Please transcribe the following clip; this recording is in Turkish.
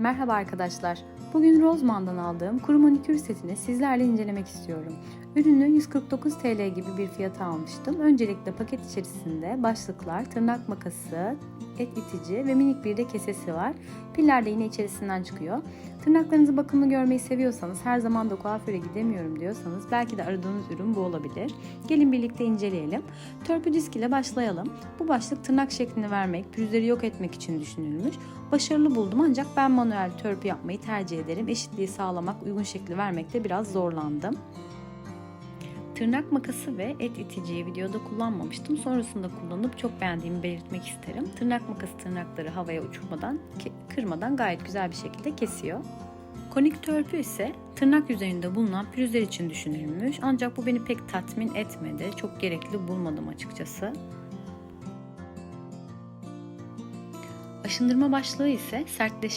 Merhaba arkadaşlar. Bugün Rozman'dan aldığım kuru manikür setini sizlerle incelemek istiyorum. Ürünü 149 TL gibi bir fiyata almıştım. Öncelikle paket içerisinde başlıklar, tırnak makası, et itici ve minik bir de kesesi var. Piller de yine içerisinden çıkıyor. Tırnaklarınızı bakımlı görmeyi seviyorsanız, her zaman da kuaföre gidemiyorum diyorsanız belki de aradığınız ürün bu olabilir. Gelin birlikte inceleyelim. Törpü disk ile başlayalım. Bu başlık tırnak şeklini vermek, pürüzleri yok etmek için düşünülmüş. Başarılı buldum ancak ben manuel törpü yapmayı tercih ederim. Eşitliği sağlamak, uygun şekli vermekte biraz zorlandım. Tırnak makası ve et iticiyi videoda kullanmamıştım. Sonrasında kullanıp çok beğendiğimi belirtmek isterim. Tırnak makası tırnakları havaya uçurmadan, kırmadan gayet güzel bir şekilde kesiyor. Konik törpü ise tırnak yüzeyinde bulunan pürüzler için düşünülmüş. Ancak bu beni pek tatmin etmedi. Çok gerekli bulmadım açıkçası. Aşındırma başlığı ise sertleşme